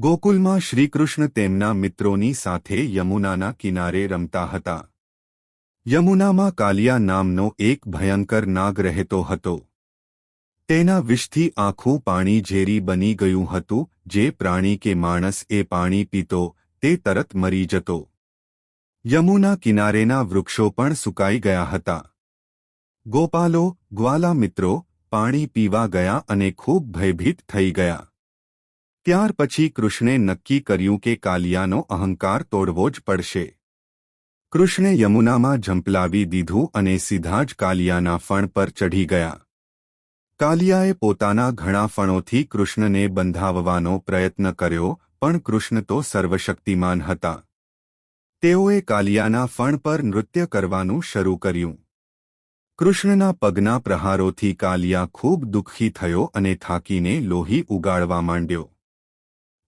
ગોકુલમાં શ્રીકૃષ્ણ તેમના મિત્રોની સાથે યમુનાના કિનારે રમતા હતા. યમુનામાં કાલિયા નામનો એક ભયંકર નાગ રહેતો હતો. તેના વિષથી આખું પાણી ઝેરી બની ગયું હતું, જે પ્રાણી કે માણસ એ પાણી પીતો, તે તરત મરી જતો. યમુના કિનારેના વૃક્ષો પણ સુકાઈ ગયા હતા. ગોપાલો, ગ્વાલા મિત્રો, પાણી પીવા ગયા અને ખૂબ ભયભીત થઈ ગયા. ત્યાર પછી કૃષ્ણે નક્કી કર્યું કે કાલિયાનો અહંકાર તોડવો જ પડશે. કૃષ્ણે યમુનામાં ઝંપલાવી દીધું અને સીધા જ કાલિયાના ફણ પર ચઢી ગયા. કાલિયાએ પોતાના ઘણા ફણોથી કૃષ્ણને બંધાવવાનો પ્રયત્ન કર્યો, પણ કૃષ્ણ તો સર્વશક્તિમાન હતા. તેઓએ કાલિયાના ફણ પર નૃત્ય કરવાનું શરૂ કર્યું. કૃષ્ણના પગના પ્રહારોથી કાલિયા ખૂબ દુઃખી થયો અને થાકીને લોહી ઉગાડવા માંડ્યો.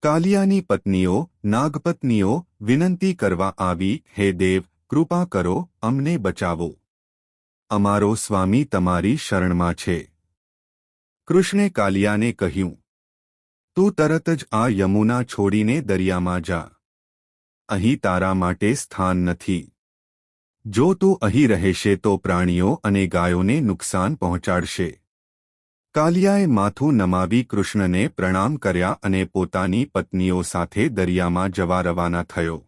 કાલિયાની પત્નીઓ, નાગપત્નીઓ, વિનંતી કરવા આવી, હે દેવ, કૃપા કરો, અમને બચાવો. અમારો સ્વામી તમારી શરણમાં છે. કૃષ્ણે કાલિયાને કહ્યું, તું તરત જ આ યમુના છોડીને દરિયામાં જા. અહીં તારા માટે સ્થાન નથી. જો તું અહીં રહેશે તો પ્રાણીઓ અને ગાયોને નુકસાન પહોંચાડશે. કાલિયાએ માથું નમાવી કૃષ્ણને પ્રણામ કર્યા અને પોતાની પત્નીઓ સાથે દરિયામાં જવા રવાના થયો.